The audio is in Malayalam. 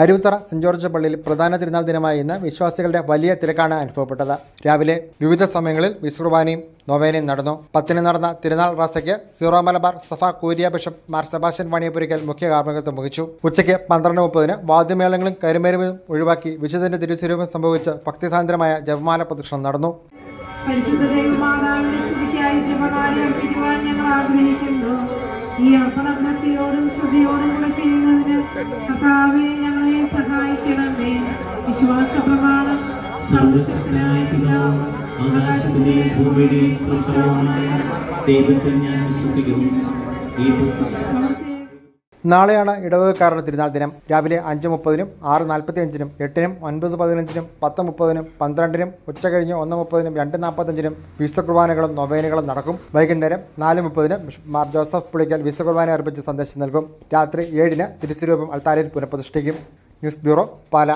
അരുവിത്തറ സെന്റ് ജോർജ് പള്ളിയിൽ പ്രധാന തിരുനാൾ ദിനമായ ഇന്ന് വിശ്വാസികളുടെ വലിയ തിരക്കാണ് അനുഭവപ്പെട്ടത്. രാവിലെ വിവിധ സമയങ്ങളിൽ വിശ്രുബാനിയും നൊവേനയും നടന്നു. പത്തിന് നടന്ന തിരുനാൾ റാസയ്ക്ക് സീറോ മലബാർ സഫ curia bishop Mar Sebastian Vaniyapurakkal മുഖ്യ കാർമ്മികത്വം വഹിച്ചു. ഉച്ചയ്ക്ക് പന്ത്രണ്ട് മുപ്പതിന് വാദ്യമേളങ്ങളും കരുമേരുവും ഒഴിവാക്കി വിശുദ്ധന്റെ തിരുസ്വരൂപം സംഭവിച്ച് ഭക്തിസാന്ദ്രമായ ജപമാല പ്രദക്ഷിണം നടന്നു. ഈ അർപ്പണ ഭക്തിയോടും ശ്രുതിയോടും കൂടെ ചെയ്യുന്നതിന് വിശ്വാസ പ്രമാണം നാളെയാണ് ഇടവകക്കാരുടെ തിരുനാൾ ദിനം. രാവിലെ അഞ്ച് മുപ്പതിനും ആറ് നാൽപ്പത്തി അഞ്ചിനും എട്ടിനും ഒൻപത് പതിനഞ്ചിനും പത്ത് മുപ്പതിനും പന്ത്രണ്ടിനും ഉച്ച കഴിഞ്ഞ് ഒന്ന് മുപ്പതിനും രണ്ട് നാൽപ്പത്തഞ്ചിനും വിശുദ്ധ കുർബാനകളും നൊവേനകളും നടക്കും. വൈകുന്നേരം നാല് മുപ്പതിന് മാർ ജോസഫ് പുളിക്കൽ വിശുദ്ധ കുർബാന അർപ്പിച്ച് സന്ദേശം നൽകും. രാത്രി ഏഴിന് തിരുസ്വരൂപം അൽത്താരയിൽ പുനഃപ്രതിഷ്ഠിക്കും. ന്യൂസ് ബ്യൂറോ പാല.